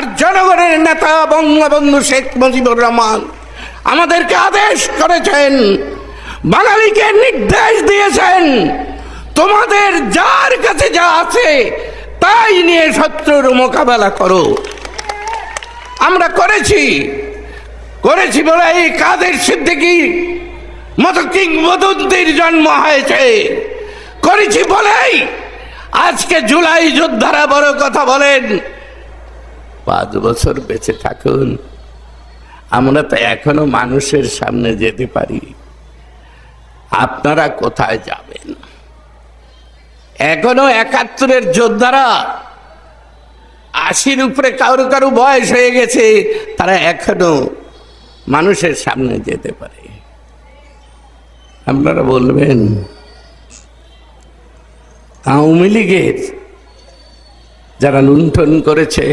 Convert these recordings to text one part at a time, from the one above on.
আর জনগণের নেতা বঙ্গবন্ধু শেখ মুজিবুর রহমান আমাদেরকে আদেশ করেছেন, বাঙালিকে নির্দেশ দিয়েছেন, তোমাদের যার কাছে যা আছে তাই নিয়ে শত্রুর মোকাবেলা করো। আমরা করেছি করেছি বলে এই কাদের সিদ্দিকি মতো কিংবদন্তির জন্ম হয়েছে। করেছি বলেই আজকে জুলাই যোদ্ধারা বড় কথা বলেন। পাঁচ বছর বেঁচে থাকুন। আমরা তো এখনও মানুষের সামনে যেতে পারি। আপনারা কোথায় যাবেন? এখনও একাত্তরের যোদ্ধারা আশির উপরে কারও কারও বয়স হয়ে গেছে, তারা এখনও মানুষের সামনে যেতে পারে। আপনারা বলবেন, আওয়ামী লীগের যারা লুণ্ঠন করেছে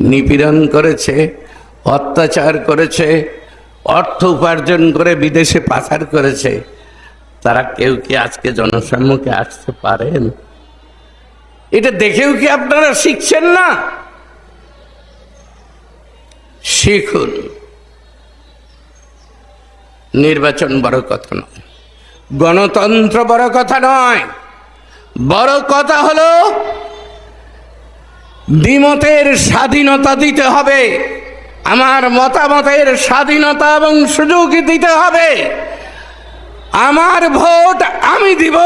নিপীড়ন করেছে, অত্যাচার করেছে, অর্থ উপার্জন করে বিদেশে পাচার করেছে, তারা কেউ কি আজকে জনসম্মুখে আসতে পারেন? এটা দেখেও কি আপনারা শিখছেন না? শিখুন। নির্বাচন বড় কথা নয়, গণতন্ত্র বড় কথা নয়, বড় কথা হলো দ্বিমতের স্বাধীনতা দিতে হবে। আমার মতামতের স্বাধীনতা এবং সুযোগ দিতে হবে। আমার ভোট আমি দিব,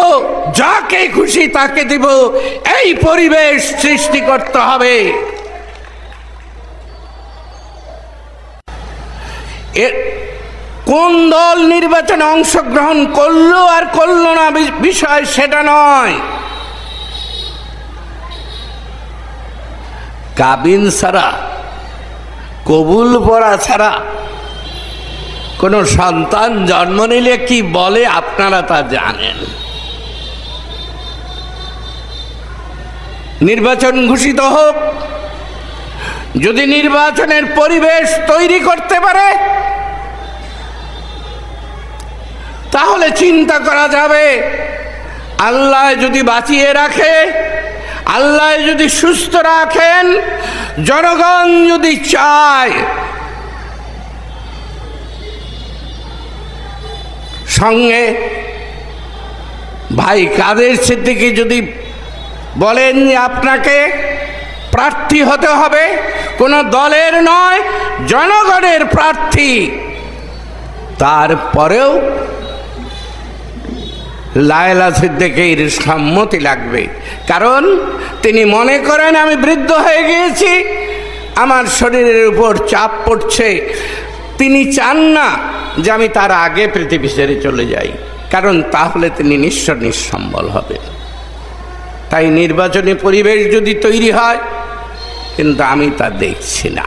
যাকে খুশি তাকে দিব। এই পরিবেশ সৃষ্টি করতে হবে। কোন দল নির্বাচনে অংশগ্রহণ করল আর করল না বিষয় সেটা নয়। কাবিন ছাড়া, কবুল পড়া ছাড়া কোনো সন্তান জন্ম নিলে কি বলে আপনারা তা জানেন? নির্বাচন ঘোষিত হোক, যদি নির্বাচনের পরিবেশ তৈরি করতে পারে, তাহলে চিন্তা করা যাবে, আল্লাহ যদি বাঁচিয়ে রাখে আল্লাহ যদি সুস্থ রাখেন, জনগণ যদি চায়, সঙ্গে ভাই কাদের সিদ্দিকি যদি বলেন যে আপনাকে প্রার্থী হতে হবে, কোনো দলের নয়, জনগণের প্রার্থী। তারপরেও লায়লা সিদ্দিকের সম্মতি লাগবে। কারণ তিনি মনে করেন, আমি বৃদ্ধ হয়ে গিয়েছি, আমার শরীরের উপর চাপ পড়ছে। তিনি চান না যে আমি তার আগে পৃথিবী ছেড়ে চলে যাই, কারণ তাহলে তিনি নিঃস্ব নিঃসম্বল হবে তাই নির্বাচনী পরিবেশ যদি তৈরি হয়, কিন্তু আমি তা দেখছি না।